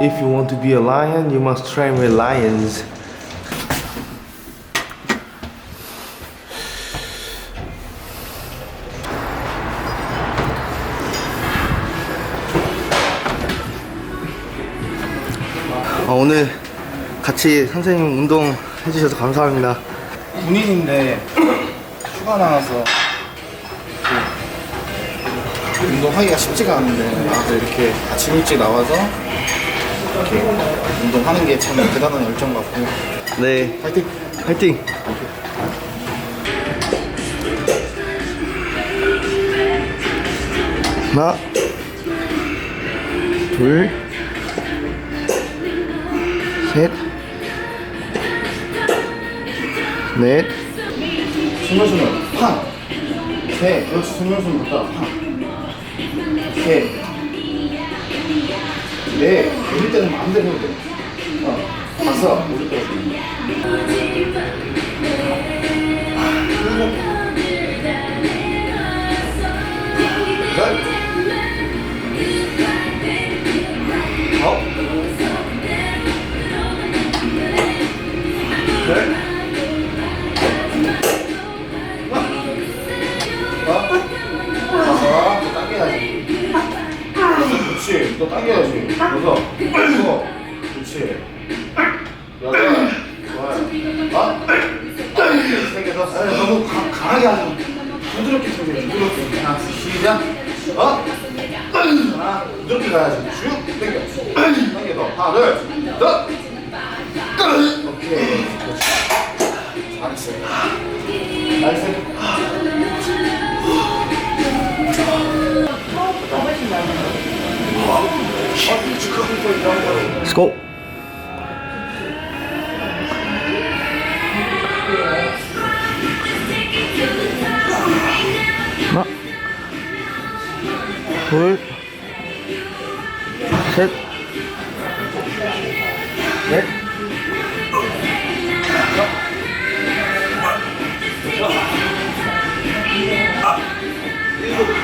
If you want to be a lion, you must train with lions. 어, 오늘 같이 선생님 운동 해주셔서 감사합니다. 군인인데 휴가 나와서 그 운동하기가 쉽지가 않은데 나와서 이렇게 아침 일찍 나와서 이렇게 운동하는 게 참 대단한 열정 같고 네, 파이팅! 화이팅! 하나, 둘, 셋, 넷, 스물스물 팡! 셋! 그렇지 스물스물 갔다 팡! 셋! 넷! 올릴 때는 마음대로 해도 돼 어! 올릴 때도 돼 열! 아홉! 더. 아, 너무 강, 강하게 하지. 부드럽게 쳐줘, 부드럽게. 하나, 시작. 어? 하나, 부드럽게 가야지. 쭉 당겨. 당겨 더. 하나, 둘, 더. 오케이. 그렇지. 잘했어요. 잘했어요. Let's go! 둘, 셋, 넷, 화이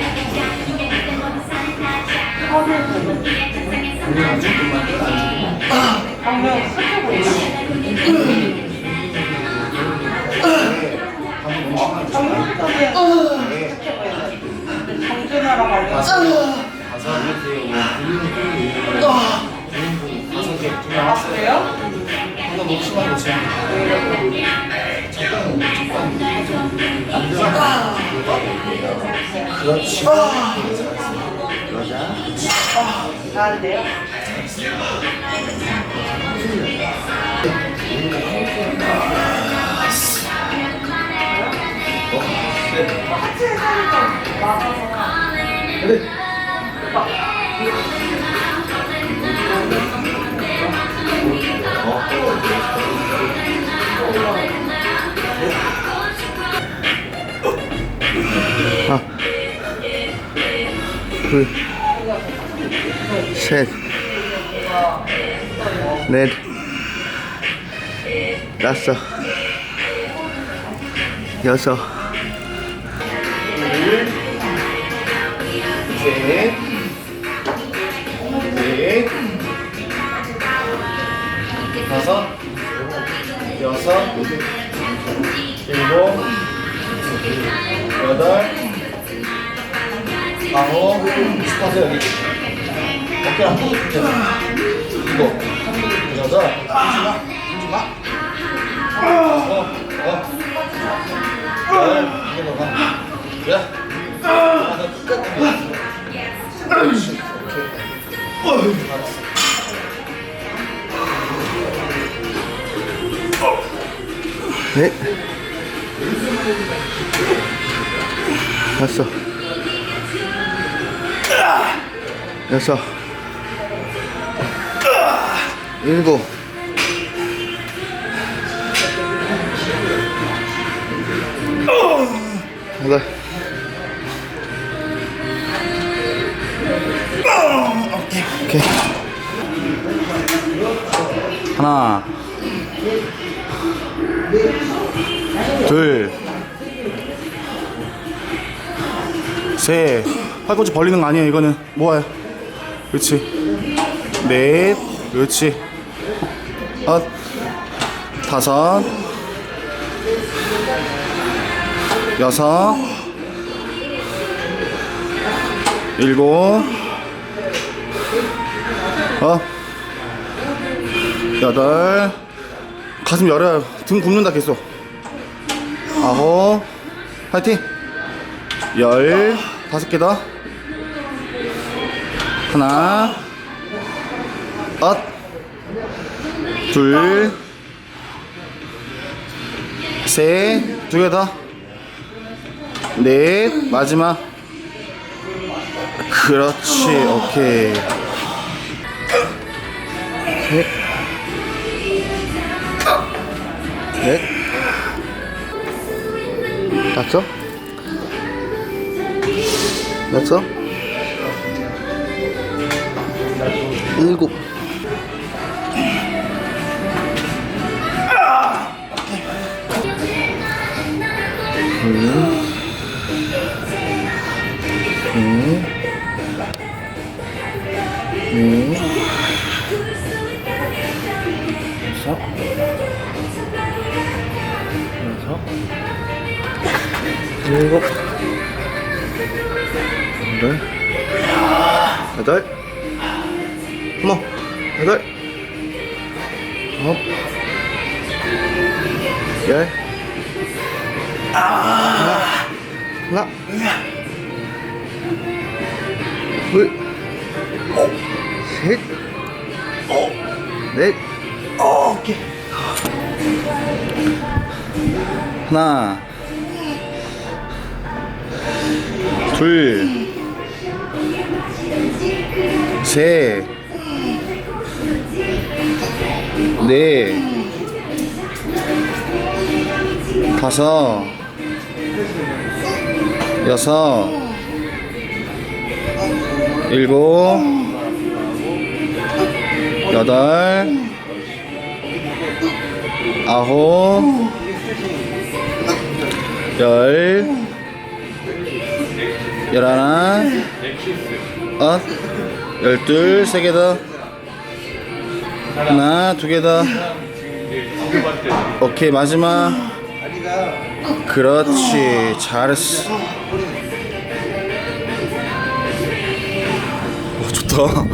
죽기만. 정준하 뭐 두명 아 그렇지 그러자 나는데요? 하나, 둘, 셋, 넷, 다섯, 여섯, 셋, 넷, 다섯, 여섯, 아홉, 스쿼트 여기. 어깨랑 푹 붙여. 이거. 여덟. 힘지 마. 어, 어. 열. 이게 더 가. 그래. 하나 더 끝까지. 그렇지. 오케이. 알았어. 넷 다섯 여섯 일곱 하나 둘 셋. 팔꿈치 벌리는 거 아니야 이거는. 모아요 그렇지. 넷 그렇지. 아 다섯. 여섯. 일곱. 어? 여덟. 가슴 열어요. 등 굽는다 계속. 아홉. 파이팅. 열. 다섯 개더 하나. 엇 둘 셋 두 개 더 넷. 마지막. 그렇지. 오케이. 넷. 다섯 여섯 일곱. 여섯 일곱. 여덟 여덟 어머 여덟 아홉 열 하나 하나. 둘셋넷. 하나. 둘. 셋, 넷, 다섯, 여섯, 일곱, 여덟, 아홉, 열, 열하나, 어, 열둘, 세 개 더. 하나, 두개 더. 오케이, 마지막. 그렇지, 잘했어. 오, 좋다.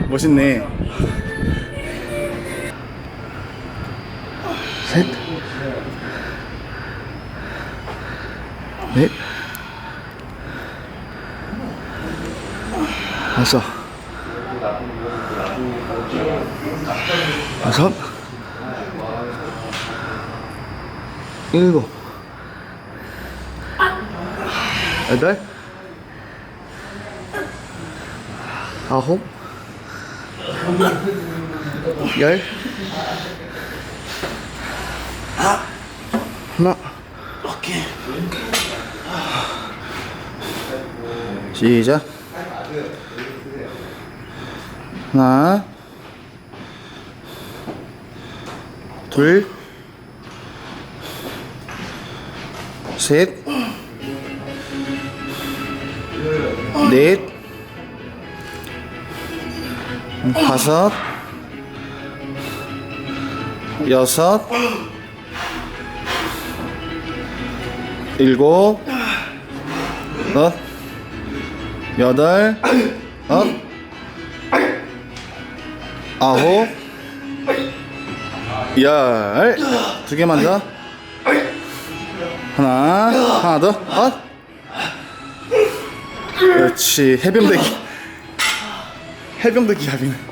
멋있네. 셋, 넷, 다섯, 여섯, 일곱, 여덟, 아홉, 열, 하나, 시작. 하나, 둘, 셋, 넷, 다섯, 여섯, 일곱, 여덟, 여덟, 업, 아홉, 열. 두 개만 더. 하나, 하나 더. 업. 그렇지. 해병대기. 해병대기 합이네.